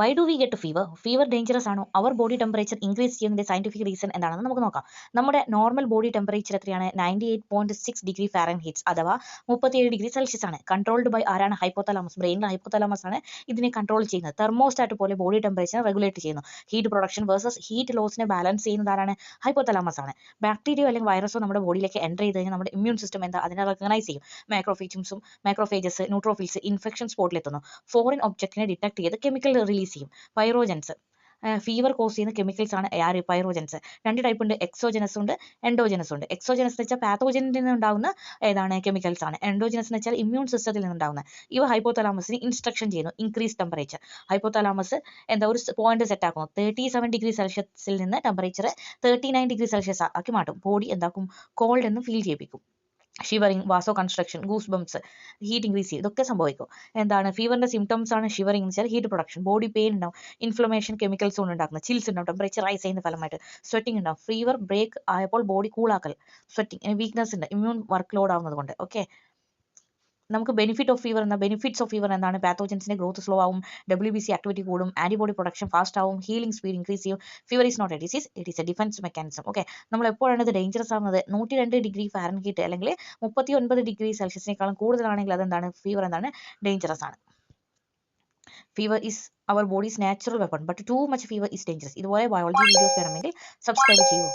Why do we get fever fever dangerous ആണോ? Our body temperature increase ചെയ്യുന്നതിന്റെ scientific reason എന്താണെന്ന് നമുക്ക് നോക്കാം. നമ്മുടെ നോർമൽ ബോഡി ടെമ്പറേച്ചർ എത്രയാണ്? Ninety eight point six degree Fahrenheit അഥവാ മുപ്പത്തിയേഴ് ഡിഗ്രി സെൽഷ്യസ് ആണ്. കൺട്രോൾഡ് ബൈ ആരാണ്? ഹൈപ്പോതലാമസ് ബ്രെയിനിലെ ഹൈപ്പോതലാമസ് ആണ് ഇതിനെ കൺട്രോൾ ചെയ്യുന്നത്. തെർമോസ്റ്റാറ്റ് പോലെ ബോഡി ടെമ്പറേച്ചർ റെഗുലേറ്റ് ചെയ്യുന്നു. ഹീറ്റ് പ്രൊഡക്ഷൻ വേഴ്സസ് ഹീറ്റ് ലോസിനെ ബാലൻസ് ചെയ്യുന്നത് ആരാണ്? ഹൈപ്പോതലാമസ് ആണ്. ബാക്ടീരിയോ അല്ലെങ്കിൽ വൈറസോ നമ്മുടെ ബോഡിയിലേക്ക് എന്റർ ചെയ്ത് കഴിഞ്ഞാൽ നമ്മുടെ ഇമ്മ്യൂൺ സിസ്റ്റം എന്താ? അതിനെ റെക്കഗ്നൈസ് ചെയ്യും. മാക്രോഫേജുംസും മാക്രോഫേജസ് ന്യൂട്രോഫിൽസ് ഇൻഫെക്ഷൻ സ്പോട്ടിലെത്തുന്നു ഫോറിൻ ഒബ്ജക്റ്റിനെ ഡിറ്റക്ട് ചെയ്ത് കെമിക്കൽ റിലീസ് ചെയ്യും. പൈറോജൻസ് ഫീവർ കോസ് ചെയ്യുന്ന കെമിക്കൽസ് ആണ് ആര് പൈറോജൻസ് രണ്ട് ടൈപ്പ് ഉണ്ട്. എക്സോജനസ് ഉണ്ട് എൻഡോജനസ് ഉണ്ട്. എക്സോജനസ് എന്ന് വെച്ചാൽ പാത്തോജനിൽ നിന്ന് ഉണ്ടാകുന്ന ഏതാണ് കെമിക്കൽസ് ആണ്. എൻഡോജനസ് എന്ന് വെച്ചാൽ ഇമ്മ്യൂൺ സിസ്റ്റത്തിൽ നിന്നുണ്ടാകുന്ന ഇവ ഹൈപ്പോതലാമസിന് ഇൻസ്ട്രക്ഷൻ ചെയ്യുന്നു. ഇൻക്രീസ് ടെമ്പറേച്ചർ ഹൈപ്പോതലാമസ് എന്താ ഒരു പോയിന്റ് സെറ്റ് ആക്കുന്നു. തേർട്ടി സെവൻ ഡിഗ്രി സെൽഷ്യസിൽ നിന്ന് temperature thirty nine degree Celsius ആക്കി മാറ്റും. ബോഡി എന്താക്കും? കോൾഡ് എന്ന് ഫീൽ ചെയ്യിപ്പിക്കും. Shivering vasoconstriction goose bumps heat increase ചെയ്യും. ഇതൊക്കെ സംഭവിക്കും. എന്താണ്? ഫീവറിന്റെ സിംറ്റംസ് ആണ് ഷിവറിങ് വെച്ചാൽ ഹീറ്റ് പ്രൊഡക്ഷൻ ബോഡി പെയിൻ ഉണ്ടാവും. ഇൻഫ്ലമേഷൻ കെമിക്കൽസ് കൊണ്ട് ഉണ്ടാക്കുന്ന ചിൽസ് ഉണ്ടാവും. ടെമ്പറേച്ചർ റൈസ് ചെയ്യുന്ന ഫലമായിട്ട്. സ്വെറ്റിംഗ് ഉണ്ടാവും. ഫീവർ ബ്രേക്ക് ആയപ്പോൾ ബോഡി കൂളാക്കൽ സ്വെറ്റിംഗ് വീക്ക്നെസ് ഉണ്ട്. ഇമ്മ്യൂൺ വർക്ക് ലോഡ് ആവുന്നത് കൊണ്ട്. ഓക്കെ നമുക്ക് ബെനിഫിറ്റ് ഓഫ് ഫീവർ എന്ന ബെനിഫിറ്റ്സ് ഓഫ് ഫീവർ എന്താണ്? പാത്തോജൻസിന്റെ ഗ്രോത്ത് സ്ലോ ആവും ഡബ്ല്യു ബി സി ആക്ടിവിറ്റി കൂടും ആന്റിബോഡി പ്രൊഡക്ഷൻ ഫാസ്റ്റ് ആവും ഹീലിംഗ് സ്പീഡ് ഇൻക്രീസ് ചെയ്യും. Fever is not a disease it is a defence mechanism okay നമ്മൾ എപ്പോഴാണ് ഇത് ഡേഞ്ചറസ് ആവുന്നത്? നൂറ്റി രണ്ട് ഡിഗ്രി ഫാരൻഹീറ്റ് അല്ലെങ്കിൽ മുപ്പത്തി ഒൻപത് ഡിഗ്രി സെൽഷ്യസിനേക്കാളും കൂടുതലാണെങ്കിൽ അതെന്താണ്? ഫീവർ എന്താണ്? ഡേഞ്ചറസ് ആണ്. Fever is our body's natural weapon but too much fever is dangerous ഇതുപോലെ ബയോളജി വീഡിയോസ് വേണമെങ്കിൽ സബ്സ്ക്രൈബ് ചെയ്യൂ.